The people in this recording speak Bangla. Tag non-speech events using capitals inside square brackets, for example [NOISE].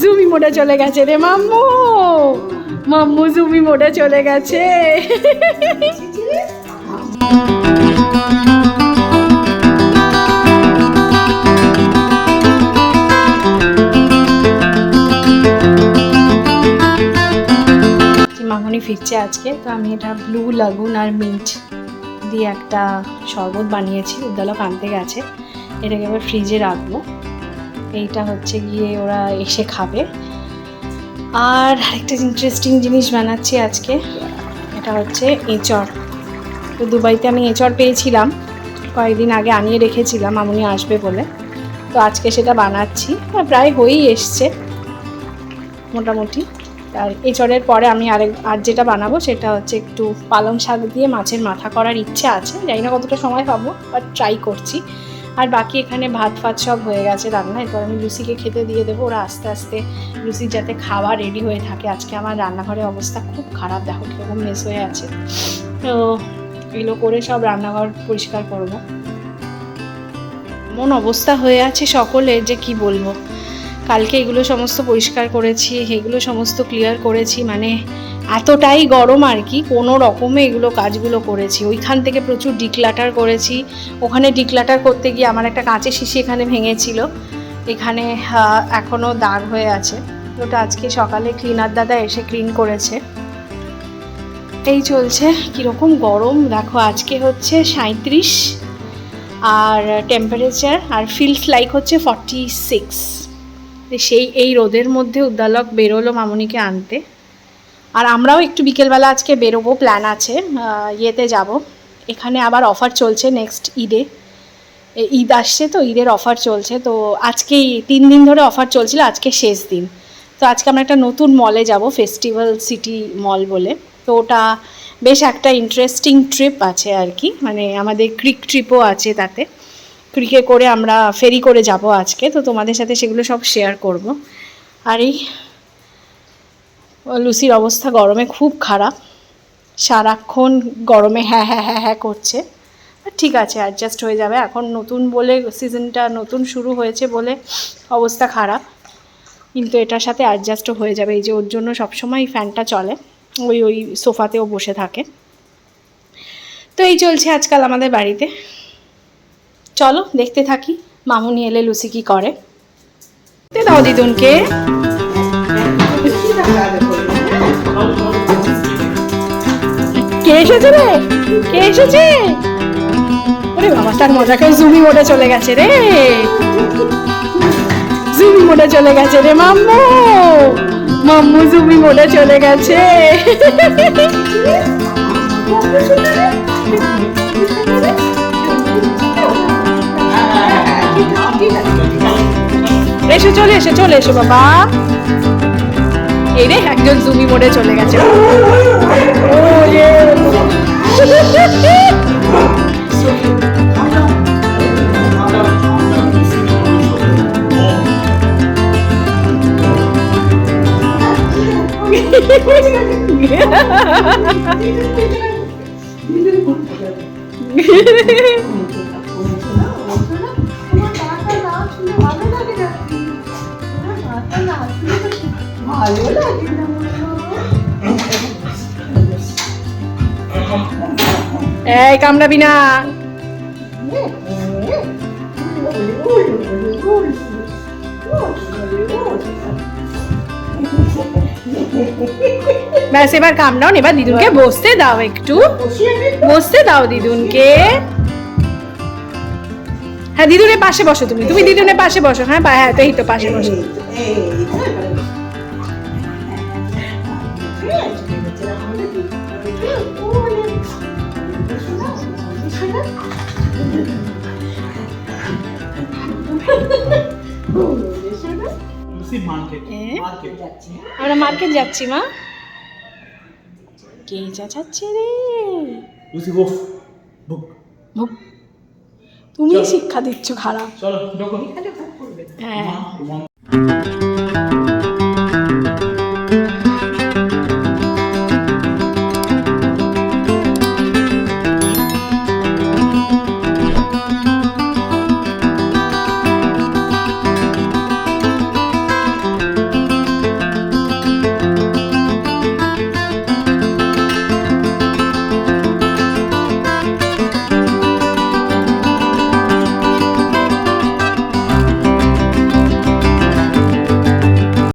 জুমি মোড়ে চলে গেছে রে মাম্মু। মাম্মু জুমি মোড়ে চলে গেছে। মামনি ফিরছে আজকে? তো আমি এটা ব্লু লাগুন আর মিন্ট দিয়ে একটা শরবত বানিয়েছি। উদ্দালক আনতে গেছে। এটাকে আবার ফ্রিজে রাখব। এইটা হচ্ছে গিয়ে ওরা এসে খাবে। আর আরেকটা ইন্টারেস্টিং জিনিস বানাচ্ছি আজকে, এটা হচ্ছে এঁচড়। তো দুবাইতে আমি এঁচড় পেয়েছিলাম, কয়েকদিন আগে আনিয়ে রেখেছিলাম আমনি আসবে বলে। তো আজকে সেটা বানাচ্ছি প্রায় হয়েই এসছে মোটামুটি। আর এঁচড়ের পরে আমি আরেক, আর যেটা বানাবো সেটা হচ্ছে একটু পালং শাক দিয়ে মাছের মাথা করার ইচ্ছে আছে। জানি না কতটা সময় পাবো বাট ট্রাই করছি। আর বাকি এখানে ভাত ফাত সব হয়ে গেছে রান্না। এরপর আমি লুসিকে খেতে দিয়ে দেবো। ওরা আস্তে আস্তে লুসির যাতে খাওয়া রেডি হয়ে থাকে। আজকে আমার রান্নাঘরের অবস্থা খুব খারাপ। দেখো কীরকম মেস হয়ে আছে। তো এগুলো করে সব রান্নাঘর পরিষ্কার করব। মন অবস্থা হয়ে আছে সকলের, যে কি বলব? কালকে এগুলো সমস্ত পরিষ্কার করেছি, এগুলো সমস্ত ক্লিয়ার করেছি মানে এতটাই গরম আর কি, কোনো রকমে এগুলো কাজগুলো করেছি। ওইখান থেকে প্রচুর ডিক্লাটার করেছি। ওখানে ডিক্লাটার করতে গিয়ে আমার একটা কাঁচের শিশি এখানে ভেঙেছিল। এখানে এখনও দাগ হয়ে আছে। ওটা আজকে সকালে ক্লিনার দাদা এসে ক্লিন করেছে। এই চলছে কীরকম গরম। দেখো, আজকে হচ্ছে সাঁত্রিশ আর টেম্পারেচার আর ফিল্ড লাইক হচ্ছে ফর্টি সিক্স সেই, এই রোদের মধ্যে উদ্দালক বেরোলো মামনিকে আনতে। আর আমরাও একটু বিকেলবেলা আজকে বেরোবো প্ল্যান আছে ইয়েতে যাব। এখানে আবার অফার চলছে নেক্সট ঈদে। ঈদ আসছে তো, ঈদের অফার চলছে। তো আজকেই তিন দিন ধরে অফার চলছিল, আজকে শেষ দিন। তো আজকে আমরা একটা নতুন মলে যাব ফেস্টিভ্যাল সিটি মল বলে। তো ওটা বেশ একটা ইন্টারেস্টিং ট্রিপ আছে আর কি। মানে আমাদের ক্রিক ট্রিপও আছে তাতে। ক্রিকে করে আমরা ফেরি করে যাব আজকে, তো তোমাদের সাথে সেগুলো সব শেয়ার করব। আর এই, লুসির অবস্থা গরমে খুব খারাপ। সারাক্ষণ গরমে হ্যাঁ হ্যাঁ হ্যাঁ হ্যাঁ করছে। ঠিক আছে অ্যাডজাস্ট হয়ে যাবে। এখন নতুন বলে সিজনটা নতুন শুরু হয়েছে বলে অবস্থা খারাপ। কিন্তু এটার সাথে অ্যাডজাস্টও হয়ে যাবে। এই যে ওর জন্য সবসময় ফ্যানটা চলে। ওই ওই সোফাতেও বসে থাকে। তো এই চলছে আজকাল আমাদের বাড়িতে। চলো দেখতে থাকি, মামুনি এলে লুসি কি করে। দাও দিদুনকে। কে এসেছে রে? কে এসেছে? ওরে বাবা, তার মজা কেউ জুমি মোড়ে চলে গেছে রে। জুমি মোড়ে চলে গেছে রে মাম্মু। মাম্মু জুমি মোড়ে চলে গেছে। এসো চলে এসো চলে এসো বাবা। এই রে একজন জুমি মোড়ে চলে গেছে। [LAUGHS] [LAUGHS] ও ইয়ে। এই কামড়াবি না। ব্যাস, এবার কামড়াও এবার দিদুনকে বসতে দাও একটু। বসতে দাও দিদুনকে। হ্যাঁ দিদুনের পাশে বসো তুমি। তুমি দিদুনের পাশে বসো। হ্যাঁ হ্যাঁ তো এই তো পাশে বসো। আমরা মার্কেট যাচ্ছি মা। কে চাচাচ্ছে রে। তুমি শিক্ষা দিচ্ছ খারাপ। চলো ঢোকো। হ্যাঁ।